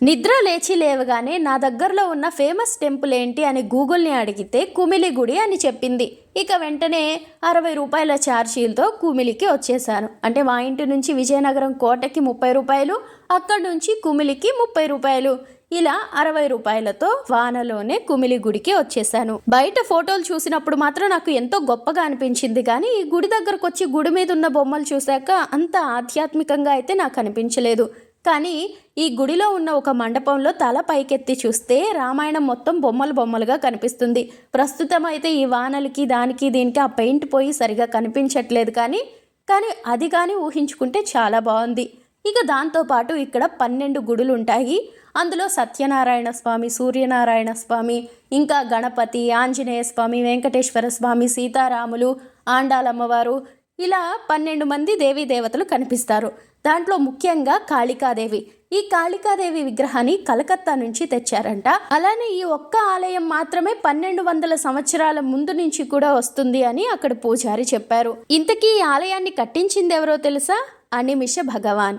నిద్ర లేచి లేవగానే నా దగ్గరలో ఉన్న ఫేమస్ టెంపుల్ ఏంటి అని గూగుల్ని అడిగితే కుమిలి గుడి అని చెప్పింది. ఇక వెంటనే అరవై రూపాయల ఛార్జీలతో కుమిలికి వచ్చేసాను అంటే మా ఇంటి నుంచి విజయనగరం కోటకి ముప్పై రూపాయలు అక్కడి నుంచి కుమిలికి ముప్పై రూపాయలు. ఇలా అరవై రూపాయలతో వానలోనే కుమిలి గుడికి వచ్చేసాను బయట ఫోటోలు చూసినప్పుడు మాత్రం నాకు ఎంతో గొప్పగా అనిపించింది. కానీ ఈ గుడి దగ్గరకు వచ్చి గుడి మీద ఉన్న బొమ్మలు చూశాక అంత ఆధ్యాత్మికంగా అయితే నాకు అనిపించలేదు. కానీ ఈ గుడిలో ఉన్న ఒక మండపంలో తల పైకెత్తి చూస్తే రామాయణం మొత్తం బొమ్మలు బొమ్మలుగా కనిపిస్తుంది. ప్రస్తుతం అయితే ఈ వానలకి దానికి దీనికి ఆ పెయింట్ పోయి సరిగా కనిపించట్లేదు కానీ కానీ అది కానీ ఊహించుకుంటే చాలా బాగుంది. ఇక దాంతోపాటు ఇక్కడ పన్నెండు గుడులు ఉంటాయి అందులో సత్యనారాయణ స్వామి సూర్యనారాయణ స్వామి ఇంకా గణపతి ఆంజనేయ స్వామి వెంకటేశ్వర స్వామి సీతారాములు ఆండాలమ్మవారు ఇలా పన్నెండు మంది దేవీ దేవతలు కనిపిస్తారు. దాంట్లో ముఖ్యంగా కాళికాదేవి. ఈ కాళికాదేవి విగ్రహాన్ని కలకత్తా నుంచి తెచ్చారంట. అలానే ఈ ఒక్క ఆలయం మాత్రమే పన్నెండు వందల సంవత్సరాల ముందు నుంచి కూడా వస్తుంది అని అక్కడ పూజారి చెప్పారు. ఇంతకీ ఈ ఆలయాన్ని కట్టించింది ఎవరో తెలుసా? అనిమిష భగవాన్.